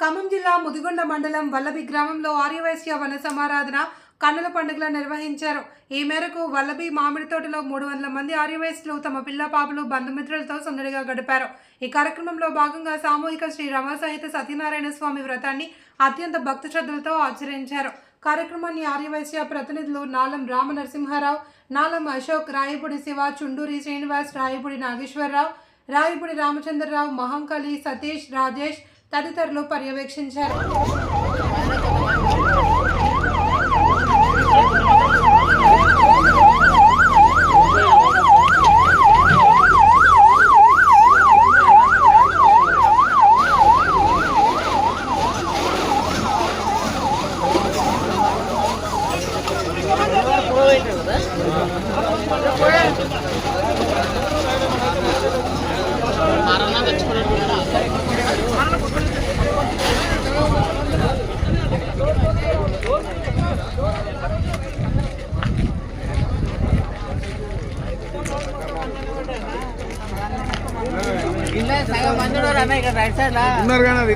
ఖమ్మం జిల్లా ముదిగొండ మండలం వల్లభి గ్రామంలో ఆర్యవైశ్య వన సమారాధన కన్నుల పండుగలు నిర్వహించారు. ఈ మేరకు వల్లభి మామిడి తోటలో మూడు వందల మంది ఆర్యవైశ్యులు తమ పిల్ల పాపలు బంధుమిత్రులతో సందడిగా గడిపారు. ఈ కార్యక్రమంలో భాగంగా సామూహిక శ్రీ రమ సహిత సత్యనారాయణ స్వామి వ్రతాన్ని అత్యంత భక్తి శ్రద్ధలతో ఆచరించారు. కార్యక్రమాన్ని ఆర్యవైశ్య ప్రతినిధులు నాలం రామ నరసింహారావు నాలం అశోక్ రాయపూడి శివ చుండూరి శ్రీనివాస్ రాయపూడి నాగేశ్వరరావు రాయపూడి రామచంద్రరావు మహంకలి సతీష్ రాజేష్ తదితరులు పర్యవేక్షించారు. మరణ తెచ్చుకోవడం ఉన్నారు కానీ అది